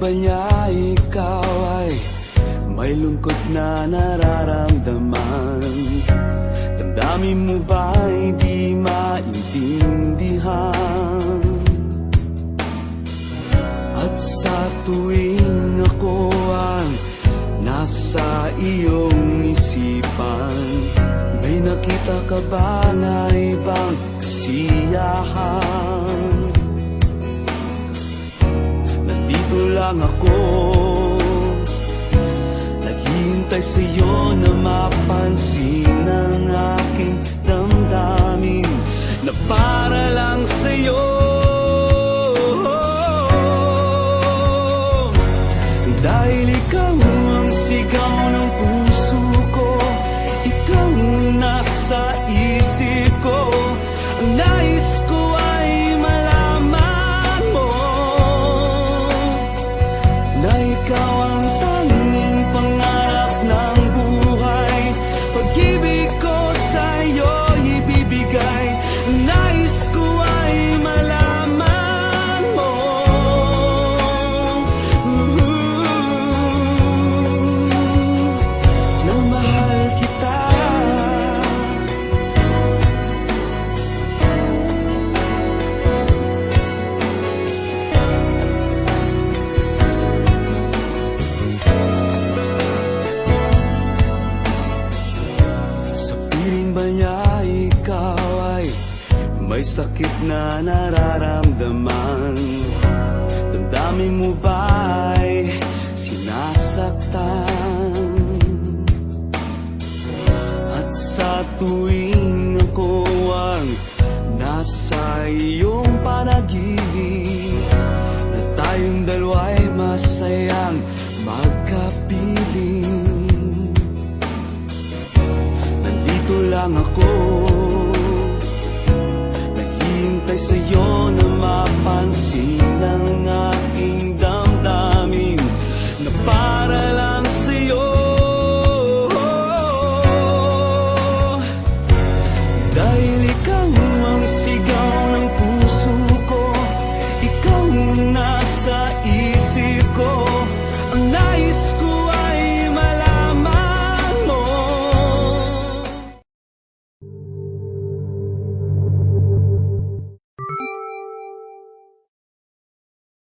ba niya ikaw ay may lungkot na nararamdaman? Damdamin mo ba hindi maintindihan? At sa tuwing ako ang nasa iyong isipan May nakita ka ba na ibang kasiyahan? Lang ako. Naghihintay sa'yo na mapansin ang aking damdamin Na para lang sa'yo. Dahil ikaw ang sigaw ng may sakit na nararamdaman. Damdamin mo ba ay sinasaktan? At sa tuwing ako ang nasa iyong panaginip Na tayong dalawa'y masayang magkapiling. Nandito lang ako Naghihintay sa'yo na